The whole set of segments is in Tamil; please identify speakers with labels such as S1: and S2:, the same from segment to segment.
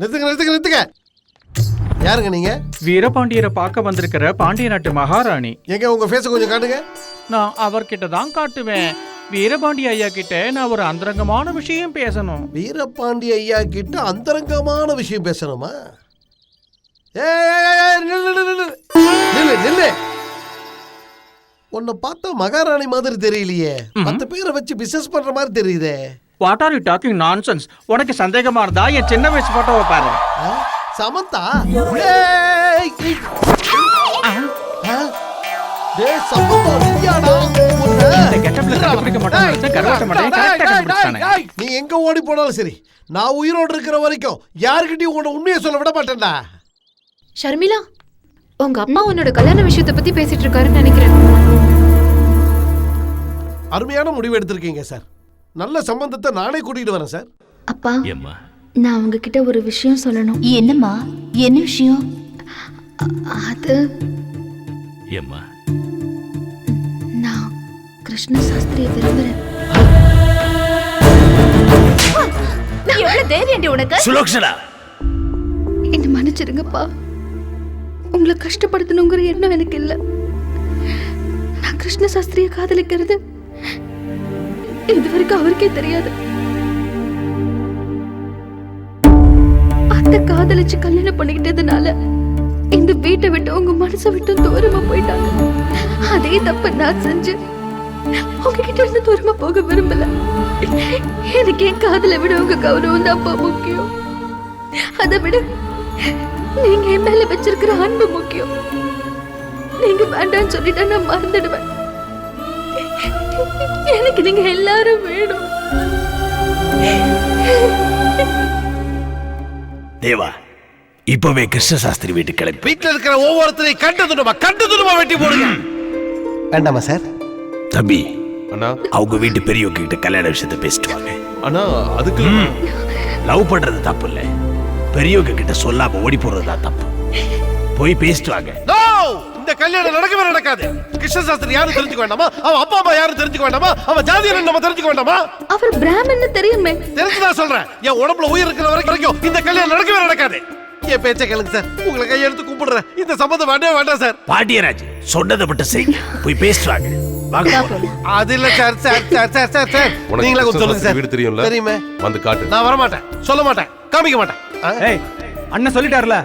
S1: நிறுத்துங்க நிறுத்துங்க நிறுத்துங்க. யாருங்க நீங்க?
S2: வீரபாண்டியரை பார்க்க வந்திருக்கிற பாண்டிய நாட்டு மகாராணி.
S1: எங்க உங்க ஃபேஸ கொஞ்சம் காட்டுங்க.
S2: நான் அவர்கிட்ட தான் காட்டுவேன். வீரபாண்டிய ஐயா கிட்ட நான் ஒரு அந்தரங்கமான விஷயம் பேசணும்.
S1: வீரபாண்டி ஐயா கிட்ட அந்தரங்கமான விஷயம் பேசணுமா? உன்னை பார்த்தா மகாராணி மாதிரி தெரியலையே. மத்த பேரை வச்சு பிசினஸ் பண்ற மாதிரி தெரியுதே.
S2: What are you talking nonsense உனக்கு சந்தேகமா இருந்தா என் சின்ன வயசு போட்டோவை பாரு?
S1: சமந்தா? நீ எங்க ஓடி போனாலும் சரி நான் உயிரோடு இருக்கிற வரைக்கும் யாருக்கிட்டையும் உன்னை உண்மையை சொல்ல விட மாட்டேன்டா.
S3: ஷர்மிளா உங்க அப்பா உன்னோட கல்யாண விஷயத்தை பத்தி பேசிட்டு இருக்காருன்னு நினைக்கிறேன்.
S1: அருமையான முடிவு எடுத்திருக்கீங்க சார். நல்ல சம்பந்தத்தை நானே கூட்டிட்டு வரேன் சார்.
S4: அப்பா
S5: ஏம்மா?
S4: நான் உங்ககிட்ட ஒரு விஷயம் சொல்லணும்.
S6: என்னம்மா? என்ன விஷயம்?
S4: அது
S5: ஏம்மா?
S4: நான் கிருஷ்ண சாஸ்திரியை விரும்புறேன்.
S6: எவ்வளவு தைரியண்டி உனக்கு?
S5: சுலோக்ஷனா?
S4: என்ன மன்னிச்சிடுங்கப்பா. உங்களை கஷ்டப்படுத்தணுங்கிற எண்ணம் எனக்கு இல்லை. நான் கிருஷ்ண சாஸ்திரியை காதலிக்கிறது இது வரைக்கும் அவருக்கே தெரியாது. அத்தை காதலிச்சு கல்யாணம் பண்ணிக்கிட்டதுனால இந்த வீட்டை விட்டு உங்க மனசை விட்டு தூரமா போயிட்டாங்க. அதே தப்ப நான் செஞ்சு உங்ககிட்ட இருந்து தூரமா போக விரும்பல. எனக்கு என் காதலை விட உங்க கௌரவம் தான் முக்கியம். அதை விட நீங்க என் மேல வச்சிருக்கிற அன்பு முக்கியம். நீங்க வேண்டாம்னு சொல்லிட்டா நான் மறந்துடுவேன். எனக்கு நீங்க எல்லாரும் வேணும்.
S5: தேவா இப்பவே கிருஷ்ண சாஸ்திரி வீட்டுக்கு கிளம்பி.
S1: வீட்டுல இருக்கிற ஒவ்வொருத்தரையும் கண்டு துணுமா கண்டு துணுமா வெட்டி போடுங்க. வேண்டாமா சார்?
S5: தம்பி
S7: அண்ணா.
S5: அவங்க வீட்டு பெரியவங்க கிட்ட கல்யாண விஷயத்த பேசிட்டு வாங்க.
S7: அண்ணா அதுக்கு
S5: லவ் பண்றது தப்பு இல்ல பெரியவங்க கிட்ட சொல்லாம ஓடி போறது தான் தப்பு. போய் பேசிட்டு வாங்க.
S1: நோ இந்த கல்யாணம் நடக்கவே நடக்காது. கிருஷ்ண சாஸ்திரி யாரும் தெரிஞ்சுக்க வேண்டாமா? அவன் அப்பா அம்மா யாரும் தெரிஞ்சுக்க வேண்டாமா? அவன் ஜாதி நம்ம தெரிஞ்சுக்க வேண்டாமா?
S4: அவர் பிராமன்னு தெரியுமே.
S1: தெரிஞ்சுதான் சொல்றேன். என் உடம்புல உயிர் இருக்கிற வரைக்கும் வரைக்கும் இந்த கல்யாணம் நடக்கவே நடக்காது. என் பேச்சை கேளுங்க சார். உங்களை கையெடுத்து கும்பிடுறேன். இந்த சம்மந்தம் வேண்டவே வேண்டாம் சார்.
S5: பாண்டியராஜ் சொன்னதை மட்டும் செய்யுங்க போய் பேசிட்டு வாங்க. வாங்க போலாம்.
S1: அது இல்ல sir sir sir sir sir sir. நீங்களே கொஞ்சம் சொல்லுங்க சார்.
S7: வீடு தெரியும்ல?
S1: தெரியுமே.
S7: வந்து காட்டு.
S1: நான் வர மாட்டேன் சொல்ல மாட்டேன். காமிக்க மாட்டேன்?
S2: ஏய் அண்ணன் சொல்லிட்டாருல.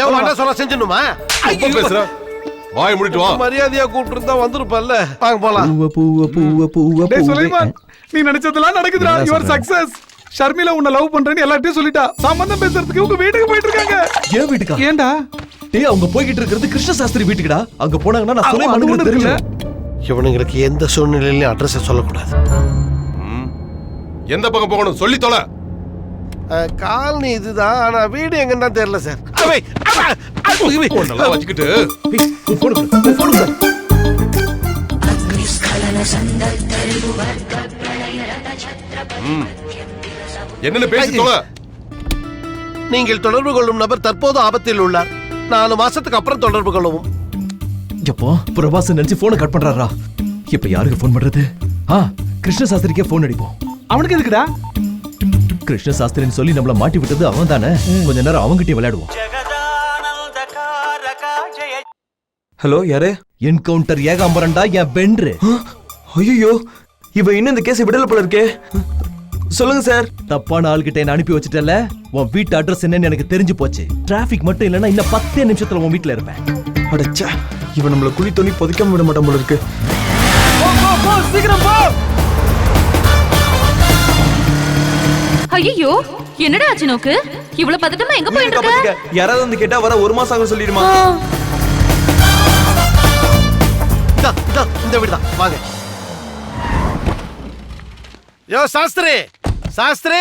S1: என் அண்ணா சொல்ல செஞ்சிடணுமா?
S7: ரொம்ப பேசுற? வாய் முடிட்டு வா.
S1: மரியாதையா கூப்பிட்டு இருந்தா வந்திருப்பல்ல. வாங்க போலாம்.
S8: பூவ பூவ பூவ பூவ
S2: டேய் சுலைமான் நீ நினைச்சதெல்லாம் நடக்குதுடா. யுவர்? சக்சஸ் ஷர்மிளா உன்னை லவ் பண்றேன்னு எல்லார்ட்டையும் சொல்லிட்டா. சம்பந்தம் பேசுறதுக்கு உங்க வீட்டுக்கு போயிட்டு இருக்காங்க
S8: ஏன் வீட்டுக்கா?
S2: ஏன்டா?
S8: டேய் அவங்க போய்கிட்டு இருக்கிறது கிருஷ்ண சாஸ்திரி வீட்டுக்குடா. அங்க போனாங்கன்னா நான் சுலைமானுக்கு தெரியல
S1: இவனுங்களுக்கு எந்த சூழ்நிலையிலும் அட்ரஸ் சொல்லக்கூடாது.
S7: ம். எந்த பக்கம் போகணும்? சொல்லி தொலை.
S1: காலனி இதுதான். ஆனா வீடு எங்கன்னு தான் தெரியல சார்.
S7: நல்லா வச்சுக்கிட்டு. என்னன்னு பேசி தொலை.
S1: நீங்கள் தொடர்பு கொள்ளும் நபர் தற்போது ஆபத்தில் உள்ளார். நாலு மாசத்துக்கு அப்புறம் தொடர்பு கொள்ளவும்.
S8: எப்போ பிரபாஸ் நினைச்சு போனை கட் பண்றாரா? இப்ப யாருக்கு ஃபோன் பண்றது? ஆ கிருஷ்ண சாஸ்திரிக்கே ஃபோன் அடிப்போம்.
S2: அவனுக்கு எதுக்குடா?
S8: கிருஷ்ண சாஸ்திரின்னு சொல்லி நம்மள மாட்டி விட்டது அவன் தானே கொஞ்ச நேரம் அவங்கிட்டயும் விளையாடுவோம்.
S9: ஹலோ யாரு?
S8: என்கவுண்டர் ஏகாம்பரண்டா என் பென்று.
S9: ஐயோ இவ இன்னும் இந்த கேஸ் விடல போல இருக்கே. சொல்லுங்க சார்
S8: தப்பான ஆள்கிட்ட என்ன அனுப்பி வச்சுட்டல உன் வீட்டு அட்ரஸ் என்னன்னு எனக்கு தெரிஞ்சு போச்சு. டிராபிக் மட்டும் இல்லைன்னா இன்னும் பத்தே நிமிஷத்துல உன் வீட்டுல இருப்பேன்.
S9: அடச்சா இவன் நம்மள குழி தோண்டி புதைக்காம விட மாட்டான் போல இருக்கு.
S6: ஐயோ என்னடா ஆச்சு நோக்கு? இவ்வளவு பதட்டமா எங்க போயிட்டு இருக்க.
S9: யாராவது வந்து கேட்டா வர ஒரு மாசம் ஆகும் சொல்லிடுமா?
S1: இந்த வீடு தான் வாங்க. யோ சாஸ்திரி! சாஸ்திரி!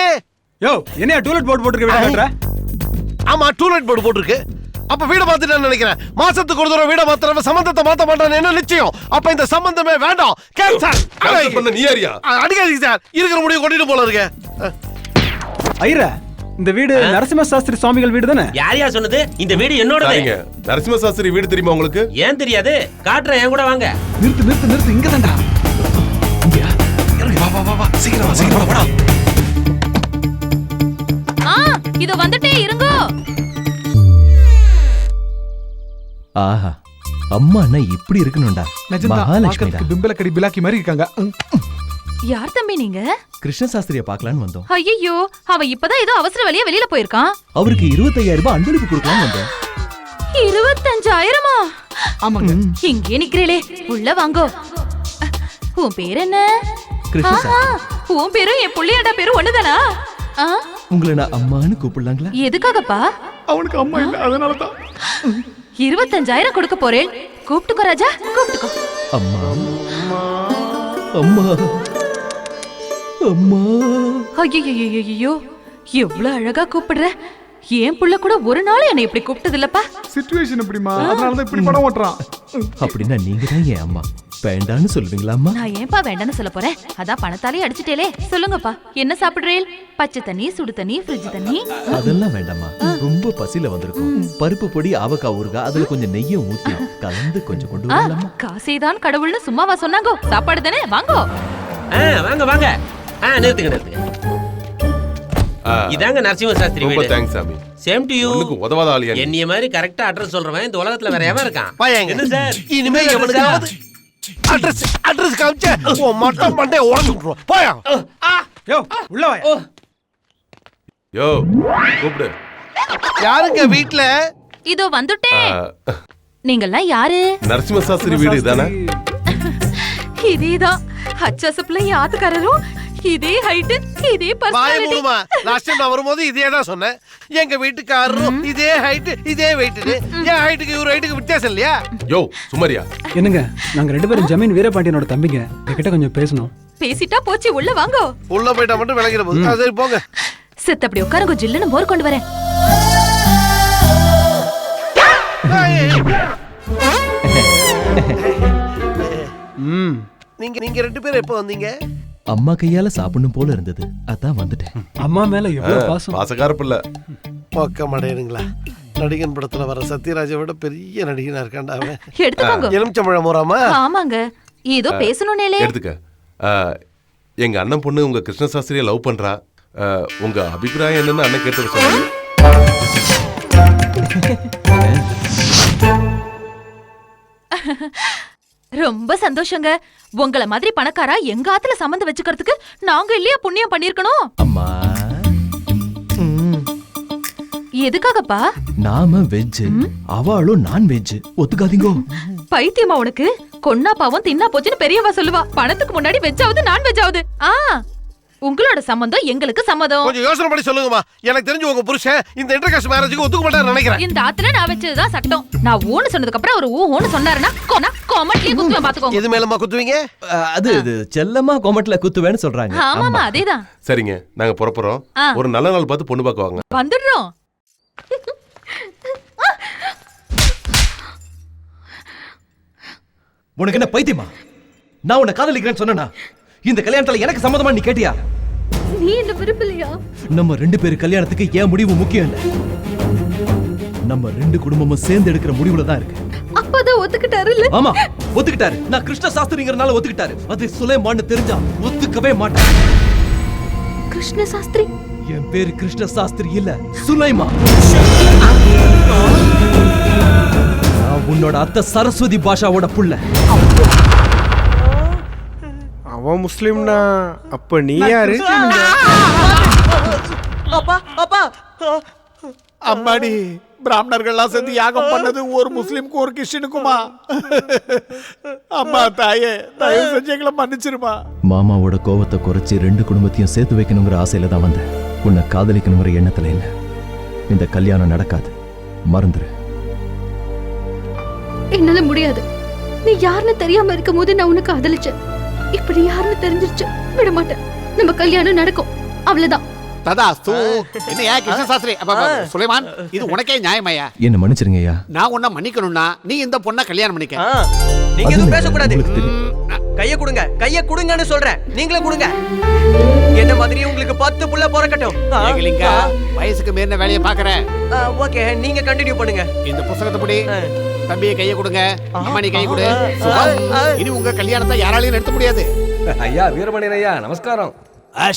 S2: யோ என்ன டூலெட் போர்டு போட்டுருக்க வீட காட்டுற
S1: ஆமா டூலெட் போர்டு போட்டிருக்கு. அப்ப வீட மாத்திட்டேன்னு நினைக்கிறேன். மாசத்துக்கு ஒரு தடவை வீட மாத்துறவன் சம்பந்தத்தை மாத்த மாட்டான்னு என்ன நிச்சயம்? அப்ப இந்த சம்பந்தமே வேண்டாம். கேன்சல்
S7: பண்ண நீ யாரியா?
S1: அடிக்காதீங்க சார். இருக்கிற முடிவு கொண்டுட்டு போல இருக்கு. அஹ்,
S2: ஐயரா. இந்த வீடு நரசிம்ம சாஸ்திரி சுவாமிகள் வீடு தானே?
S10: யார் யார் சொன்னது? இந்த வீடு என்னோடது.
S7: நரசிம்ம சாஸ்திரி வீடு தெரியுமா உங்களுக்கு?
S10: ஏன் தெரியாது? காட்டுறேன் என் கூட வாங்க.
S2: நிறுத்து நிறுத்து நிறுத்து இங்க தான்டா.
S6: ஆ இது வந்துட்டே இருங்கோ.
S8: ஆஹா அம்மா அண்ணா இப்படி இருக்கணும்டா. மகாலட்சுமிடா.
S2: பிம்பலக்கடி பிலாக்கி மாதிரி இருக்காங்க.
S6: யார் தம்பி நீங்க?
S8: கிருஷ்ண சாஸ்திரிய பார்க்கலான்னு வந்தோம்.
S6: ஐயோ அவ இப்பதான் ஏதோ அவசர வழியா வெளியில போயிருக்கான்
S8: அவருக்கு இருபத்தையாயிரம் ரூபாய் அன்பளிப்பு கொடுக்கலாம்னு வந்தேன்
S6: இருபத்தஞ்சாயிரமா?
S2: ஆமாங்க
S6: இங்கே நிக்கிறீளே உள்ள வாங்கோ. உன் பேர் என்ன? உன் பேரும் என் புள்ளையாடா பேரும் ஒண்ணுதானா?
S8: உங்களை நான் அம்மான்னு கூப்பிடலாங்களா?
S6: எதுக்காகப்பா?
S2: அவனுக்கு அம்மா இல்ல அதனால தான்
S6: இருபத்தஞ்சாயிரம் கொடுக்க போறேன். கூப்பிட்டுக்கோ ராஜா கூப்பிட்டுக்கோ.
S8: அம்மா அம்மா. அம்மா.
S6: ஐயோ எவ்வளவு அழகா கூப்பிடுற? என் புள்ள கூட ஒரு நாள் என்னை இப்படி கூப்பிட்டது இல்லப்பா
S2: சிச்சுவேஷன் எப்படிமா அதனால தான் இப்படி படம் ஓட்டுறான்.
S8: அப்படின்னா நீங்க தான் என் அம்மா? வேண்டான்னு சொல்லுவீங்களா அம்மா?
S6: நான் ஏன்பா வேண்டாம்னு சொல்ல போறேன்? அதான் பணத்தாலே அடிச்சிட்டேலே சொல்லுங்கப்பா என்ன சாப்பிடுறேன் பச்சை தண்ணி சுடு தண்ணி ஃப்ரிட்ஜ் தண்ணி.
S8: அதெல்லாம் வேண்டாம்மா. ரொம்ப பசியில வந்திருக்கும். பருப்பு பொடி ஆவக்காய் ஊறுகாய் அதுல கொஞ்சம் நெய்யை ஊத்தி கலந்து கொஞ்சம் கொண்டு வரலாமா?
S6: காசேதான் கடவுள்னு சும்மாவா சொன்னாங்கோ? சாப்பாடு தானே? வாங்கோ.
S10: ஆ, வாங்க வாங்க. ஆ நிறுத்துங்க நிறுத்துங்க.
S7: ஆ,
S10: இதாங்க நரசிம்ம சாஸ்திரி
S7: ரொம்ப
S10: வீடு.
S7: தேங்க்ஸ் சாமி.
S10: சேம் டு யூ
S7: ஒண்ணுக்கு உதவாத ஆளியா?
S10: என்னைய மாதிரி கரெக்டா அட்ரஸ் சொல்றவன் இந்த உலகத்துல வேற எவன் இருக்கான்?
S1: பையங்க
S10: என்ன சார்?
S1: இனிமே எவனுக்காவது அட்ரஸ் அட்ரஸ் காமிச்ச உன் மட்டம் மண்டே உடஞ்சு விட்டுருவோம் போயா
S2: யோ உள்ள வா
S7: யோ கூப்பிடு.
S1: யாருங்க வீட்ல?
S6: இதோ வந்துட்டேன் நீங்கெல்லாம் யாரு?
S7: நரசிம்ம சாஸ்திரி வீடு தானே
S6: இதேதான் ஹச்சசப்புல என் ஆத்துக்காரரும் இதே ஹைட் இதே
S1: வாய
S6: பர்சனாலிட்டி
S1: மூடுமா? லாஸ்ட் டைம் நான் வரும்போது இதே தான் சொன்னேன். எங்க வீட்டுக்காரரும் இதே ஹைட் இதே வெயிட் என் ஹைட்டுக்கு இவர் ஹைட்டுக்கு வித்தியாசம் இல்லையா?
S7: யோ சுமரியா.
S11: என்னங்க நாங்க ரெண்டு பேரும் ஜமீன் வீரபாண்டியனோட தம்பிங்க. என்கிட்ட கொஞ்சம் பேசணும்.
S6: பேசிட்டா போச்சு உள்ள வாங்கோ.
S1: உள்ள போயிட்டா மட்டும் விளங்கிட அது சரி போங்க.
S6: செத்து அப்படி உட்காருங்க ஜில்லுன்னு மோர் கொண்டு வரேன்.
S1: நீங்க நீங்க ரெண்டு பேரும் எப்போ வந்தீங்க?
S8: அம்மா கையால சாப்பிடணும் போல இருந்தது. அதான் வந்துட்டேன்.
S11: அம்மா மேல எவ்வளவு பாசம்?
S7: பாசக்கார பிள்ளை.
S1: பக்கம் அடையணுங்களா? நடிகன் படத்துல வர சத்யராஜை விட பெரிய நடிகனா இருக்காண்டா அவன்.
S6: எடுத்துக்கோங்க
S1: எலுமிச்சம்பழம் போறாமா
S6: ஆமாங்க. ஏதோ பேசணும்னேலே.
S7: எடுத்துக்க. எங்க அண்ணன் பொண்ணு உங்க கிருஷ்ண சாஸ்திரியை லவ் பண்றா. உங்க அபிப்பிராயம் என்னன்னு அண்ணன் கேட்டு சொன்னாங்க
S6: ரொம்ப சந்தோஷங்க. உங்கள மாதிரி பணக்காரா எங்க ஆத்துல சம்மந்தம் வச்சுக்கிறதுக்கு நாங்க இல்லையா புண்ணியம் பண்ணிருக்கணும்?
S8: அம்மா.
S6: எதுக்காகப்பா?
S8: நாம வெஜ் அவளும் நான் வெஜ் ஒத்துக்காதீங்கோ.
S6: பைத்தியமா உனக்கு? கொன்னா பாவம் தின்னா போச்சுன்னு பெரியவா சொல்லுவா. பணத்துக்கு முன்னாடி வெஜ்ஜாவது நான் வெஜ்ஜாவது ஆ. உங்களோட சம்மந்தம் எங்களுக்கு சம்மதம்.
S1: கொஞ்சம் யோசனை பண்ணி சொல்லுங்கம்மா. எனக்கு தெரிஞ்சு உங்க புருஷன் இந்த இன்டர்காஸ்ட் மேரேஜுக்கு ஒத்துக்க மாட்டாரு நினைக்கிறேன்.
S6: இந்த ஆத்துல நான் வச்சதுதான் சட்டம். நான் ஊன்னு சொன்னதுக்கு அப்புறம் ஒரு ஊன்னு சொன்னாருன்னா கொனா கோமட்லயே குத்துவேன் பாத்துக்கோங்க.
S1: எது மேலமா குத்துவீங்க?
S8: அது இது செல்லமா கோமட்ல குத்துவேன்னு சொல்றாங்க.
S6: ஆமாமா அதேதான்.
S7: சரிங்க நாங்க புறப்புறோம். ஒரு நல்ல நாள் பார்த்து பொண்ணு பார்க்க வாங்க.
S6: வந்துடுறோம்.
S8: உனக்கு என்ன பைத்தியமா? நான் உன்னை காதலிக்கிறேன்னு சொன்னனா? இந்த கல்யாணத்துல எனக்கு சம்மதமா நீ கேட்டியா?
S4: நீ என்ன விரும்பலையா?
S8: நம்ம ரெண்டு பேரு கல்யாணத்துக்கு ஏன் முடிவு முக்கியம் இல்ல. நம்ம ரெண்டு குடும்பமும் சேர்ந்து எடுக்கிற முடிவுல தான் இருக்கு.
S4: அப்பதான் ஒத்துக்கிட்டாருல்ல?
S8: ஆமா ஒத்துக்கிட்டாரு. நான் கிருஷ்ண சாஸ்திரிங்கிறனால ஒத்துக்கிட்டாரு. அது சுலைமான்னு தெரிஞ்சா ஒத்துக்கவே மாட்டேன்.
S4: கிருஷ்ண சாஸ்திரி?
S8: என் பேரு கிருஷ்ண சாஸ்திரி இல்ல சுலைமா. நான் உன்னோட அத்தை சரஸ்வதி பாஷாவோட புள்ள.
S9: அவன் முஸ்லிம்னா அப்ப நீ யாரு
S2: அப்பா அப்பா அம்மாடி பிராமணர்கள்லாம் சேர்ந்து யாகம் பண்ணது ஒரு முஸ்லிம்க்கும் ஒரு கிறிஸ்டினுக்குமா அம்மா தாயே தயவு செஞ்சு எங்களை மன்னிச்சிருமா
S8: மாமாவோட கோவத்தை குறைச்சி ரெண்டு குடும்பத்தையும் சேர்த்து வைக்கணுங்கிற ஆசையில தான் வந்தேன் உன்னை காதலிக்கணுங்கிற எண்ணத்துல இல்ல இந்த கல்யாணம் நடக்காது மறந்துரு
S4: என்னால முடியாது நீ யாருன்னு தெரியாம இருக்கும் போது நான் உனக்கு காதலிச்சேன் இப்படி யாருன்னு தெரிஞ்சிருச்சு. விட மாட்டேன். நம்ம கல்யாணம் நடக்கும். அவ்வளவுதான்.
S2: ததாஸ்து. என்னையா கிருஷ்ண சாஸ்திரி சுலைமான் இது உனக்கே நியாயமாயா
S8: என்ன மன்னிச்சிருங்க ஐயா.
S2: நான் உன்னை மன்னிக்கணும்னா நீ இந்த பொண்ணை கல்யாணம் பண்ணிக்க.
S8: நீங்க எதுவும் பேசக்கூடாது.
S9: கைய கொடுங்க. கைய கொடுங்கன்னு சொல்றேன். நீங்களே கொடுங்க. என்ன மாதிரி உங்களுக்கு பத்து புள்ள பிறக்கட்டும்.
S2: ஏகலிங்கா வயசுக்கு மீறின வேலையை பாக்குற
S9: ஓகே நீங்க கண்டினியூ பண்ணுங்க.
S2: இந்த புஸ்தகத்தை படி தம்பியை கையை கொடுங்க அம்மா நீ கை கொடு. இனி உங்க கல்யாணத்தை யாராலையும் நிறுத்த முடியாது.
S9: ஐயா வீரமணியன் ஐயா நமஸ்காரம்.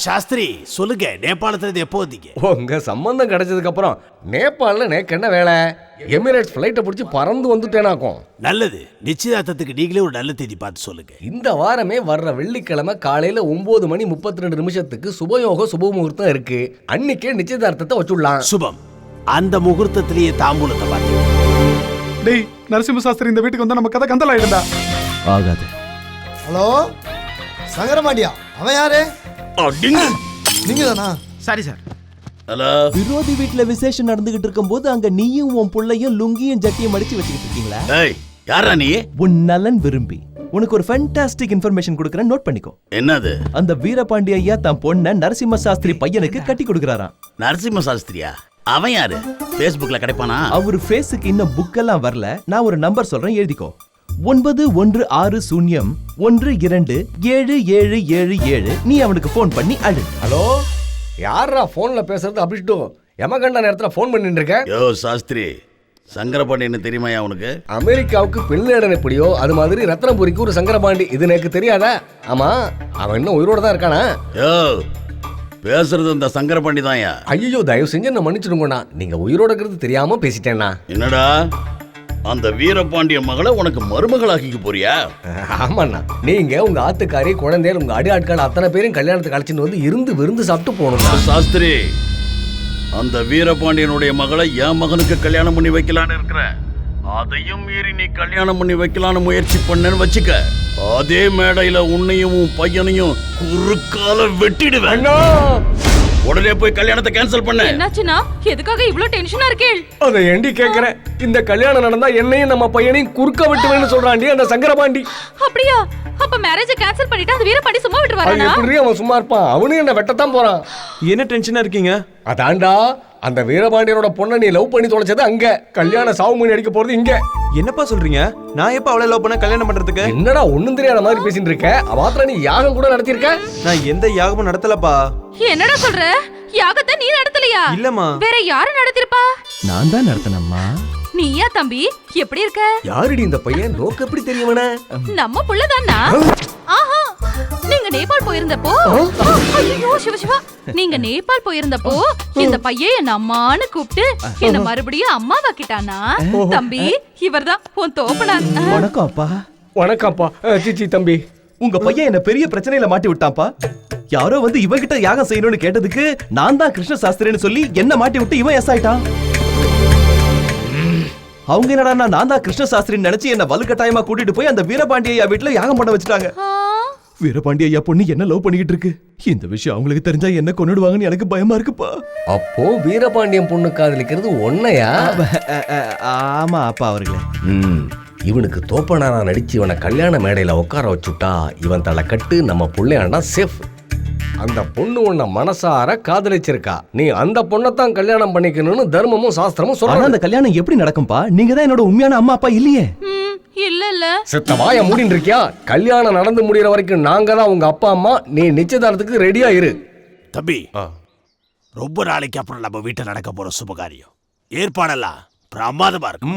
S5: சாஸ்திரி சொல்லுங்க நேபாளத்துல இருந்து எப்போ வந்தீங்க?
S9: உங்க சம்பந்தம் கிடைச்சதுக்கு அப்புறம் நேபாளில் நேக்கு என்ன வேலை? எமிரேட்ஸ் ஃப்ளைட்டை பிடிச்சி பறந்து வந்துட்டேனாக்கும்.
S5: நல்லது. நிச்சயதார்த்தத்துக்கு நீங்களே ஒரு நல்ல தேதி பார்த்து சொல்லுங்க.
S9: இந்த வாரமே வர்ற வெள்ளிக்கிழமை காலையில ஒன்பது மணி முப்பத்தி ரெண்டு நிமிஷத்துக்கு சுபயோக சுப முகூர்த்தம் இருக்கு. அன்னைக்கே நிச்சயதார்த்தத்தை வச்சுடலாம்.
S5: சுபம். அந்த முகூர்த்தத்திலேயே தாம்பூலத்தை பார்த்து.
S2: டேய் நரசிம்ம சாஸ்திரி இந்த வீட்டுக்கு வந்தா நம்ம கதை கந்தல் ஆயிடும்டா
S8: ஆகாது.
S1: ஹலோ? சங்கரமாண்டியா அவன் யாரு? நீங்க. தானா
S5: சரி சார்.
S8: விரோதி வீட்ல விசேஷம் நடந்துகிட்டு இருக்கும்போது அங்க நீயும் உன் புள்ளையும் லுங்கியும் ஜட்டியும் மடிச்சு வச்சுக்கிட்டு இருக்கீங்களா?
S5: ஏய் யாரா நீ?
S8: உன் நலன் விரும்பி. உனக்கு ஒரு ஃபேண்டாஸ்டிக் இன்ஃபர்மேஷன் கொடுக்கறேன் நோட் பண்ணிக்கோ.
S5: என்னது?
S8: அந்த வீரபாண்டி ஐயா தன் பொண்ண நரசிம்ம சாஸ்திரி பையனுக்கு கட்டி கொடுக்கறாராம்.
S5: நரசிம்ம சாஸ்திரியா? அவன் யாரு? Facebookல கிடைப்பானா?
S8: அவர் ஃபேஸுக்கு இன்னும் புக்கெல்லாம் வரல. நான் ஒரு நம்பர் சொல்றேன் எழுதிக்கோ. ஒன்பது ஒன்று ஆறு சூன்யம் ஒன்று இரண்டு ஏழு ஏழு ஏழு ஏழு. நீ அவனுக்கு ஃபோன் பண்ணி அழு.
S9: ஹலோ? யாரா ஃபோனில் பேசுறது? அப்படிட்டும் யமகண்ட நேரத்தில் ஃபோன் பண்ணிட்டு இருக்க
S5: யோ சாஸ்திரி சங்கரபாண்டியன்னு தெரியுமாயா உனக்கு?
S9: அமெரிக்காவுக்கு பின்னேடன் எப்படியோ அது மாதிரி ரத்னபுரிக்கு ஒரு சங்கரபாண்டி. இது எனக்கு தெரியாதா? ஆமா அவன் இன்னும் உயிரோட தான் இருக்கானா?
S5: யோ பேசுறது இந்த சங்கரபாண்டி தான்யா.
S9: ஐயோ தயவு செஞ்சு என்ன மன்னிச்சிடுங்கண்ணா. நீங்க உயிரோட இருக்கிறது தெரியாம பேசிட்டேன்னா
S5: என்னடா? அந்த வீரபாண்டிய மகளை உனக்கு மருமகளாக்கிக்க போறியா?
S9: ஆமாண்ணா. நீங்க உங்க ஆத்துக்காரி குழந்தைகள் உங்க அடி ஆட்கள் அத்தனை பேரும் கல்யாணத்துக்கு அழைச்சிட்டு வந்து இருந்து விருந்து சாப்பிட்டு போகணும்ண்ணா.
S5: சாஸ்திரி அந்த வீரபாண்டியனுடைய மகளை என் மகனுக்கு கல்யாணம் பண்ணி வைக்கலான்னு இருக்கிற அதையும் மீறி நீ கல்யாணம் பண்ணி வைக்கலான்னு முயற்சி பண்ணேன்னு வச்சுக்க. அதே மேடையில உன்னையும் உன் பையனையும் குறுக்கால வெட்டிடுவேன். உடனே போய் கல்யாணத்தை கேன்சல் பண்ண.
S6: என்னாச்சுன்னா? எதுக்காக இவ்ளோ டென்ஷனா இருக்கேள்
S9: அதை ஏண்டி கேக்குறேன் இந்த கல்யாணம் நடந்தா என்னையும் நம்ம பையனையும் குறுக்க விட்டுவேன்னு சொல்றாண்டி அந்த சங்கரபாண்டி.
S6: அப்படியா? அப்ப மேரேஜ கேன்சல் பண்ணிட்டு அந்த வீரபாண்டி சும்மா விட்டு
S9: அது
S6: வரானா
S9: எப்படி அவன் சும்மா இருப்பான்? அவனும் என்ன வெட்டத்தான் போறான்.
S2: என்ன டென்ஷனா இருக்கீங்க?
S9: அதான்டா. அந்த வீரபாண்டியனோட பொண்ணை நீ லவ் பண்ணி தொலைச்சது அங்க. கல்யாண சாவு மணி அடிக்க போறது இங்க.
S2: என்னப்பா சொல்றீங்க? நான் எப்ப அவளை லவ் பண்ண கல்யாணம் பண்றதுக்கு?
S9: என்னடா ஒண்ணும் தெரியாத மாதிரி பேசிட்டு இருக்க? அவாத்திர நீ யாகம் கூட நடத்தியிருக்க?
S2: நான் எந்த யாகமும் நடத்தலப்பா.
S6: என்னடா சொல்ற? யாகத்தை நீ நடத்தலையா?
S2: இல்லம்மா.
S6: வேற யாரு நடத்திருப்பா?
S8: நான் தான் நடத்தினம்மா.
S6: நீயா தம்பி? எப்படி இருக்க?
S9: யாருடி இந்த பையன்? நோக்கு எப்படி தெரியவன
S6: நம்ம புள்ளதானா? ஆஹா நேபாள் போயிருந்தப்போ? ஐயோ சிவ சிவா. நீங்க நேபாள் போயிருந்தப்போ இந்த பையன் என்ன அம்மான்னு கூப்பிட்டு என்ன மறுபடியும் அம்மா கிட்டானா தம்பி இவர்தான். உன் தோப்பனார்.
S8: வணக்கம் அப்பா.
S9: வணக்கம்ப்பா. சிச்சி தம்பி.
S8: உங்க பையன் என்ன பெரிய பிரச்சனையில மாட்டி விட்டான்ப்பா. யாரோ வந்து இவகிட்ட யாகம் செய்யணும்னு கேட்டதுக்கு நான் தான் கிருஷ்ண சாஸ்திரின்னு சொல்லி என்ன மாட்டி விட்டு இவன் எஸ் ஆயிட்டான். அவங்க என்னடா நான் தான் கிருஷ்ண சாஸ்திரின்னு நினைச்சு என்ன வலுக்கட்டாயமா கூட்டிட்டு போய் அந்த வீரபாண்டி ஐயா வீட்டுல யாகம் பண்ண வச்சுட்டாங்க. வீரபாண்டி ஐயா பொண்ணு என்ன லவ் பண்ணிக்கிட்டு இருக்கு? இந்த விஷயம் அவங்களுக்கு தெரிஞ்சா என்ன கொன்னுடுவாங்கன்னு எனக்கு பயமா இருக்குப்பா.
S9: அப்போ வீரபாண்டியன் பொண்ணு காதலிக்கிறது ஒன்னையா?
S8: ஆமா அப்பா அவர்களே.
S9: ம், இவனுக்கு தோப்பனாரா நடிச்சு இவனை கல்யாண மேடையில உட்கார வச்சுட்டா இவன் தலை கட்டு நம்ம புள்ளையாண்டா சேஃப் அந்த பொண்ணு உன்னை மனசார காதலிச்சிருக்கா. நீ அந்த பொண்ணை தான் கல்யாணம் பண்ணிக்கணும்னு தர்மமும் சாஸ்திரமும் சொல்றாங்க.
S8: அந்த கல்யாணம் எப்படி நடக்கும்பா? நீங்க தான் என்னோட உண்மையான அம்மா அப்பா இல்லையே?
S6: ம், இல்ல இல்ல
S9: செத்த வாய மூடின்னு இருக்கியா கல்யாணம் நடந்து முடியற வரைக்கும் நாங்க தான் உங்க அப்பா அம்மா. நீ நிச்சயதார்த்தத்துக்கு ரெடியா இரு.
S5: தம்பி
S7: ஆ.
S5: ரொம்ப நாளைக்கு அப்புறம் நம்ம வீட்டில் நடக்க போற சுபகாரியம். ஏற்பாடெல்லாம் பிரமாதமா இருக்கும்